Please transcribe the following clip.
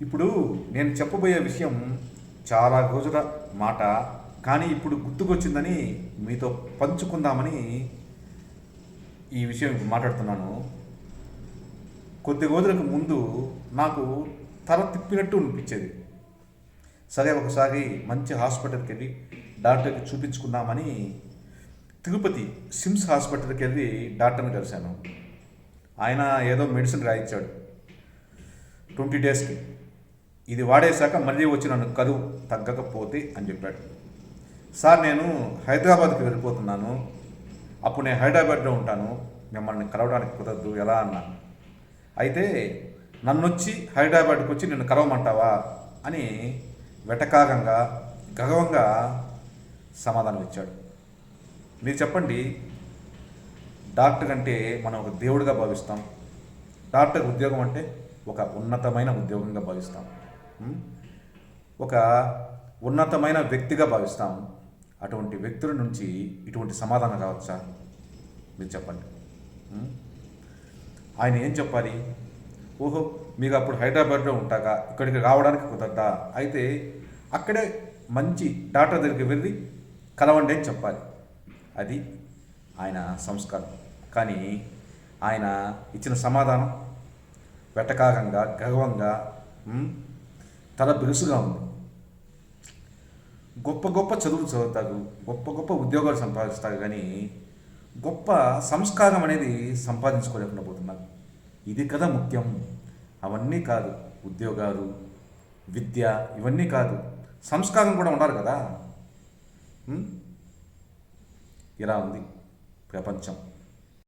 ఇప్పుడు నేను చెప్పబోయే విషయం చాలా రోజుల మాట కానీ ఇప్పుడు గుర్తుకొచ్చిందని మీతో పంచుకుందామని ఈ విషయం మాట్లాడుతున్నాను. కొద్ది రోజులకు ముందు నాకు తల తిప్పినట్టు అనిపించేది. సరే ఒకసారి మంచి హాస్పిటల్కి వెళ్ళి డాక్టర్కి చూపించుకుందామని తిరుపతి సిమ్స్ హాస్పిటల్కి వెళ్ళి డాక్టర్ని కలిశాను. ఆయన ఏదో మెడిసిన్ రాయించాడు. ట్వంటీ డేస్కి. ఇది వాడేశాక మళ్ళీ వచ్చి నన్ను కరువు తగ్గకపోతే అని చెప్పాడు. సార్ నేను హైదరాబాద్కి వెళ్ళిపోతున్నాను. అప్పుడు నేను హైదరాబాద్లో ఉంటాను. మిమ్మల్ని కలవడానికి కుదరదు. ఎలా? అన్నాను. అయితే నన్ను వచ్చి హైదరాబాద్కి వచ్చి నిన్ను కలవమంటావా? అని వెటకాగంగా గర్వంగా సమాధానం ఇచ్చాడు. మీరు చెప్పండి. డాక్టర్ అంటే మనం ఒక దేవుడిగా భావిస్తాం. డాక్టర్ ఉద్యోగం అంటే ఒక ఉన్నతమైన ఉద్యోగంగా భావిస్తాం. ఒక ఉన్నతమైన వ్యక్తిగా భావిస్తాం. అటువంటి వ్యక్తుల నుంచి ఇటువంటి సమాధానం రావచ్చా? మీరు చెప్పండి. ఆయన ఏం చెప్పాలి? ఓహో మీకు అప్పుడు హైదరాబాద్లో ఉంటాక ఇక్కడికి రావడానికి కుదరదా? అయితే అక్కడే మంచి డాక్టర్ దగ్గరికి వెళ్ళి కలవండి అని చెప్పాలి. అది ఆయన సంస్కారం. కానీ ఆయన ఇచ్చిన సమాధానం వెటకాగంగా గర్వంగా తల బిరుసుగా ఉంది గొప్ప గొప్ప చదువులు చదువుతారు గొప్ప గొప్ప ఉద్యోగాలు సంపాదిస్తారు కానీ గొప్ప సంస్కారం అనేది సంపాదించుకోలేకుండా పోతున్నారు ఇది కదా ముఖ్యం. అవన్నీ కాదు ఉద్యోగాలు విద్య ఇవన్నీ కాదు. సంస్కారం కూడా ఉండాలి కదా? ఇలా ఉంది ప్రపంచం.